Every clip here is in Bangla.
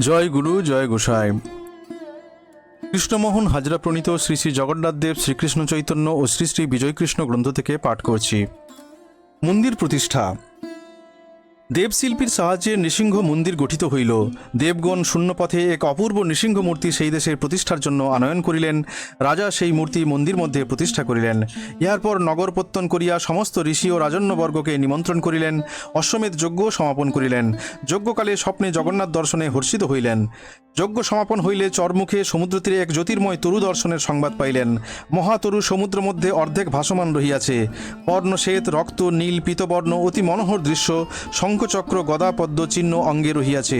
জয় গুরু, জয় গোসাই। কৃষ্ণমোহন হাজরা প্রণীত শ্রী শ্রী জগন্নাথ দেব শ্রীকৃষ্ণ চৈতন্য ও শ্রী শ্রী বিজয়কৃষ্ণ গ্রন্থ থেকে পাঠ করছি। মন্দির প্রতিষ্ঠা। দেবশিল্পীর সাহায্যে নৃসিংহ মন্দির গঠিত হইল। দেবগণ শূন্যপথে এক অপূর্ব নৃসিংহ মূর্তি সেই দেশের প্রতিষ্ঠার জন্য আনয়ন করিলেন। রাজা সেই মূর্তি মন্দির মধ্যে প্রতিষ্ঠা করিলেন। ইহার পর নগর প্রত্যন করিয়া সমস্ত ঋষি ও রাজন্যবর্গকে নিমন্ত্রণ করিলেন। অশ্বমেধ যজ্ঞ সমাপন করিলেন। যজ্ঞকালে স্বপ্নে জগন্নাথ দর্শনে হর্ষিত হইলেন। যজ্ঞ সমাপন হইলে চরমুখে সমুদ্রতীরে এক জ্যোতির্ময় তরু দর্শনের সংবাদ পাইলেন। মহাতরু সমুদ্র মধ্যে অর্ধেক ভাসমান রহিয়াছে। পর্ণশ্বেত রক্ত, নীল, পীতবর্ণ অতি মনোহর দৃশ্য শঙ্খচক্র গদা পদ্ম চিহ্ন অঙ্গে রহিয়াছে।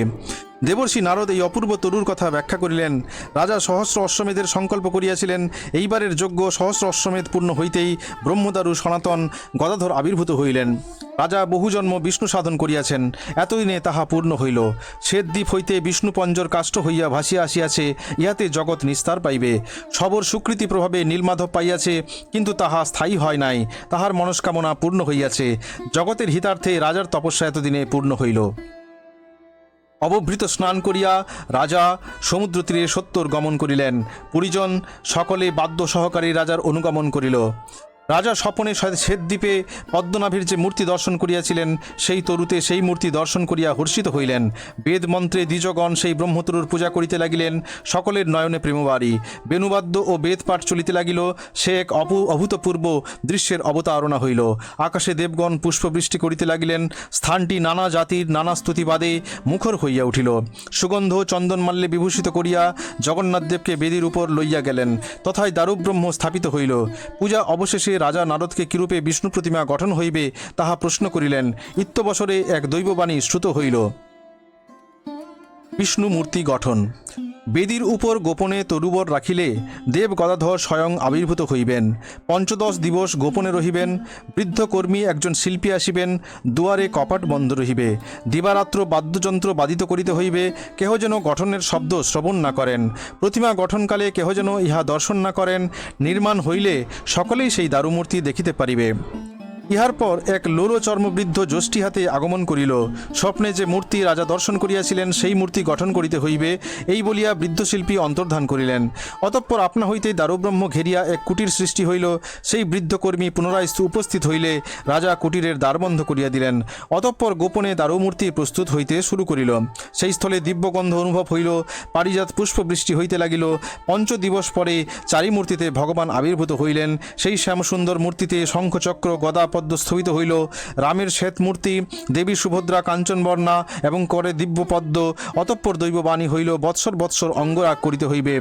দেবর্ষী নারদ এই অপূর্ব তরুর কথা ব্যাখ্যা করিলেন। রাজা সহস্র অশ্বমেধের সংকল্প করিয়াছিলেন। এইবারের যোগ্য সহস্র অশ্বমেধ পূর্ণ হইতেই ব্রহ্মদারু সনাতন গদাধর আবির্ভূত হইলেন। রাজা বহুজন্ম বিষ্ণু সাধন করিয়াছেন। এতদিনে তাহা পূর্ণ হইল। শ্বেতদ্বীপ হইতে বিষ্ণুপঞ্জর কাষ্ট হইয়া ভাসিয়া আসিয়াছে, ইহাতে জগৎ নিস্তার পাইবে। সবর সুকৃতি প্রভাবে নীলমাধব পাইয়াছে, কিন্তু তাহা স্থায়ী হয় নাই। তাহার মনস্কামনা পূর্ণ হইয়াছে। জগতের হিতার্থে রাজার তপস্যা এতদিনে পূর্ণ হইল। অবভৃত স্নান করিয়া রাজা সমুদ্র তীরে সত্তর গমন করিলেন। পরিজন সকলে বাদ্য সহকারী রাজার অনুগমন করিল। রাজা স্বপনে শ্বেতদ্বীপে পদ্মনাভীর যে মূর্তি দর্শন করিয়াছিলেন, সেই তরুতে সেই মূর্তি দর্শন করিয়া হর্ষিত হইলেন। বেদ মন্ত্রে দ্বিজগণ সেই ব্রহ্মতরুর পূজা করিতে লাগিলেন, সকলের নয়নে প্রেমবাড়ি। বেণুবাদ্য ও বেদ পাঠ চলিতে লাগিল, সে এক অপু অভূতপূর্ব দৃশ্যের অবতারণা হইল। আকাশে দেবগণ পুষ্পবৃষ্টি করিতে লাগিলেন, স্থানটি নানা জাতির নানা স্তুতিবাদে মুখর হইয়া উঠিল। সুগন্ধ চন্দনমাল্যে বিভূষিত করিয়া জগন্নাথদেবকে বেদির উপর লইয়া গেলেন, তথায় দারুব্রহ্ম স্থাপিত হইল। পূজা অবশেষে রাজা নারদকে কিরূপে বিষ্ণু প্রতিমা গঠন হইবে তাহা প্রশ্ন করিলেন। ইত্যবসরে এক দৈববাণী শ্রুত হইল। বিষ্ণু মূর্তি গঠন। বেদির উপর গোপনে তরুবর রাখিলে দেব গদাধর স্বয়ং আবির্ভূত হইবেন। পঞ্চদশ দিবস গোপনে রহিবেন। বৃদ্ধ কর্মী একজন শিল্পী আসিবেন। দুয়ারে কপাট বন্ধ রহিবে। দিবারাত্র বাদ্যযন্ত্র বাদিত করিতে হইবে। কেহ যেন গঠনের শব্দ শ্রবণ না করেন। প্রতিমা গঠনকালে কেহ যেন ইহা দর্শন না করেন। নির্মাণ হইলে সকলেই সেই দারুমূর্তি দেখিতে পারিবে। ইহার পর এক লোলো চর্মবৃদ্ধ যষ্টি হাতে আগমন করিল। স্বপ্নে যে মূর্তি রাজা দর্শন করিয়াছিলেন, সেই মূর্তি গঠন করিতে হইবে, এই বলিয়া বৃদ্ধশিল্পী অন্তর্ধান করিলেন। অতঃপর আপনা হইতেই দারুব্রহ্ম ঘেরিয়া এক কুটির সৃষ্টি হইল, সেই বৃদ্ধকর্মী পুনরায় উপস্থিত হইলে রাজা কুটিরের দ্বার বন্ধ করিয়া দিলেন। অতঃপর গোপনে দারুমূর্তি প্রস্তুত হইতে শুরু করিল। সেই স্থলে দিব্যগন্ধ অনুভব হইল, পারিজাত পুষ্পবৃষ্টি হইতে লাগিল। পঞ্চ দিবস পরে চারি মূর্তিতে ভগবান আবির্ভূত হইলেন, সেই শ্যামসুন্দর মূর্তিতে শঙ্খচক্র গদা পদ্ম স্থগিত হইল। রামের শ্বেত মূর্তি, দেবী সুভদ্রা কাঞ্চনবর্ণা এবং করে দিব্য পদ্ম অতঃপর দৈববাণী হইল, বৎসর বৎসর অঙ্গরাগ করিতে হইবে।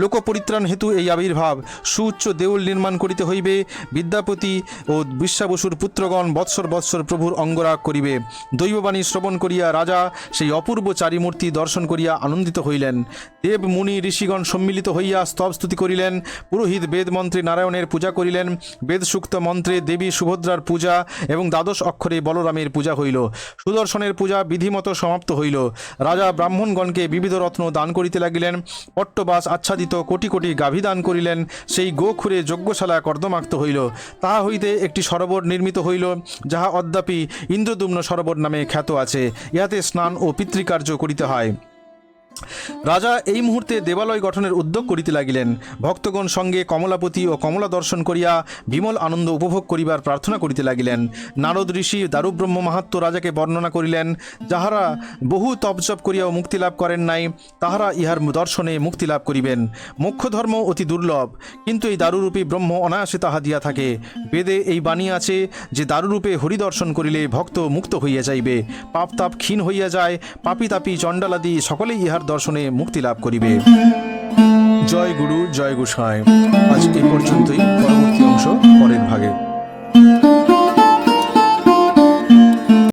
লোক পরিত্রাণ হেতু এই আবির্ভাব। সুউচ্চ দেউল নির্মাণ করিতে হইবে, বিদ্যাপতি ও বিশ্বাবসুর পুত্রগণ বৎসর বৎসর প্রভুর অঙ্গরাগ করিবে। দৈববাণী শ্রবণ করিয়া রাজা সেই অপূর্ব চারিমূর্তি দর্শন করিয়া আনন্দিত হইলেন। দেব, মুনি, ঋষিগণ সম্মিলিত হইয়া স্তব স্তুতি করিলেন। পুরোহিত বেদমন্ত্রী নারায়ণের পূজা করিলেন। বেদসূক্ত মন্ত্রে দেবী সুভদ্রার পূজা এবং দ্বাদশ অক্ষরে বলরামের পূজা হইল। সুদর্শনের পূজা বিধিমতো সমাপ্ত হইল। রাজা ব্রাহ্মণগণকে বিবিধ রত্ন দান করিতে লাগিলেন। পট্টবাস আচ্ছাদিত কোটি কোটি গাভী দান করিলেন, সেই গোখুরে যজ্ঞশালা কর্দমাক্ত হইল। তাহা হইতে একটি সরোবর নির্মিত হইল, যাহা অদ্যাপি ইন্দ্রদুম্ন সরোবর নামে খ্যাত আছে। ইহাতে স্নান ও পিতৃকার্য করিতে হয়। রাজা এই মুহূর্তে দেবালয় গঠনের উদ্যোগ করিতে লাগিলেন। ভক্তগণ সঙ্গে কমলাপতি ও কমলা দর্শন করিয়া বিমল আনন্দ উপভোগ করিবার প্রার্থনা করিতে লাগিলেন। নারদ ঋষি দারুব্রহ্ম মাহাত্ম রাজাকে বর্ণনা করিলেন, যাহারা বহু তপজপ করিয়াও মুক্তি লাভ করেন নাই, তাহারা ইহার দর্শনে মুক্তি লাভ করিবেন। মোক্ষ ধর্ম অতি দুর্লভ, কিন্তু এই দারুরূপী ব্রহ্ম অনায়াসে তাহা দিয়া থাকে। বেদে এই বাণী আছে যে, দারুরূপে হরিদর্শন করিলে ভক্ত মুক্ত হইয়া যাইবে। পাপ তাপ ক্ষীণ হইয়া যায়, পাপি তাপি চণ্ডালাদি সকলেই ইহার দর্শনে মুক্তি লাভ করিবে। জয় গুরু, জয় গোসাই। আজ এ পর্যন্তই। পরবর্তী অংশ পরের ভাগে।